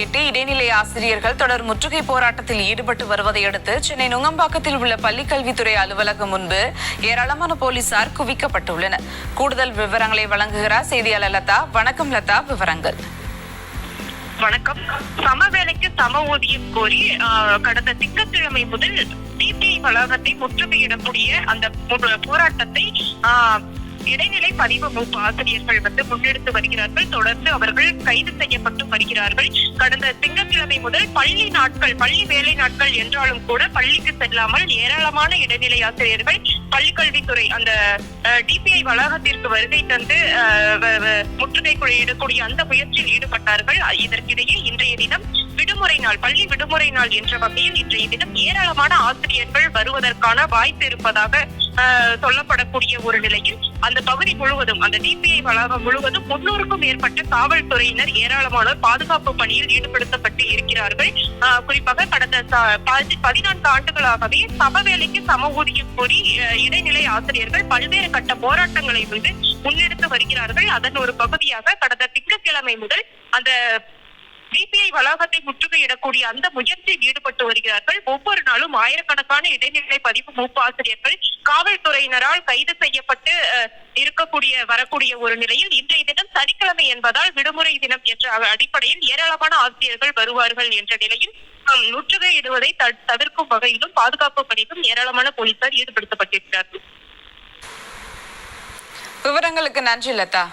எட்டு இடைநிலை ஆசிரியர்கள் தொடர் முற்றுகை போராட்டத்தில் ஈடுபட்டு வருவதை அடுத்து சென்னை நுங்கம்பாக்கத்தில் உள்ள பள்ளிக்கல்வித்துறை அலுவலகம் முன்பு ஏராளமான போலீசார் குவிக்கப்பட்டுள்ளனர். கூடுதல் விவரங்களை வழங்குகிறார் செய்தியாளர் லதா. வணக்கம் லதா விவரங்கள். வணக்கம். சம வேலைக்கு சம ஊதியம் கோரி கடந்த திங்கட்கிழமை முதல் சிபிஐ வளாகத்தை முற்றுகையிடக்கூடிய அந்த போராட்டத்தை இடைநிலை பதிவு வகுப்பு ஆசிரியர்கள் வந்து முன்னெடுத்து வருகிறார்கள். தொடர்ந்து அவர்கள் கைது செய்யப்பட்டு வருகிறார்கள். கடந்த திங்கட்கிழமை முதல் பள்ளி நாட்கள் பள்ளி வேலை நாட்கள் என்றாலும் கூட பள்ளிக்கு செல்லாமல் ஏராளமான இடைநிலை ஆசிரியர்கள் பள்ளிக்கல்வித்துறை அந்த டிபிஐ வளாகத்திற்கு வருகை தந்து ஆஹ், முற்றுகை இடக்கூடிய அந்த முயற்சியில் ஈடுபட்டார்கள். இதற்கிடையே இன்றைய தினம் விடுமுறை நாள் பள்ளி விடுமுறை நாள் என்ற வகையில் இன்றைய தினம் ஏராளமான ஆசிரியர்கள் வருவதற்கான வாய்ப்பு இருப்பதாக சொல்லப்படக்கூடிய ஒரு நிலையில் அந்த பகுதி முழுவதும் அந்த டிபிஐ வளாகம் முழுவதும் முன்னூறுக்கும் மேற்பட்ட காவல்துறையினர் ஏராளமானோர் பாதுகாப்பு பணியில் ஈடுபடுத்தப்பட்டு இருக்கிறார்கள். ஆஹ், குறிப்பாக கடந்த பதினான்கு ஆண்டுகளாகவே சம வேலைக்கு சம ஊதியம் கோரி இடைநிலை ஆசிரியர்கள் பல்வேறு கட்ட போராட்டங்களை வந்து முன்னெடுத்து வருகிறார்கள். அதன் ஒரு பகுதியாக கடந்த திங்கட்கிழமை முதல் அந்த சிபிஐ வளாகத்தை முற்றுகையிடக்கூடிய அந்த முயற்சியில் ஈடுபட்டு வருகிறார்கள். ஒவ்வொரு நாளும் ஆயிரக்கணக்கான இடைநிலை பதிவு மூப்பு ஆசிரியர்கள் காவல்துறையினரால் கைது செய்யப்பட்டு அஹ், இருக்கக்கூடிய வரக்கூடிய ஒரு நிலையில் இன்றைய தினம் சனிக்கிழமை என்பதால் விடுமுறை தினம் என்ற அடிப்படையில் ஏராளமான ஆசிரியர்கள் வருவார்கள் என்ற நிலையில் முற்றுகையிடுவதை தவிர்க்கும் வகையிலும் பாதுகாப்பு பணியிலும் ஏராளமான போலீசார் ஈடுபடுத்தப்பட்டிருக்கிறார்கள். விவரங்களுக்கு நன்றி லதா.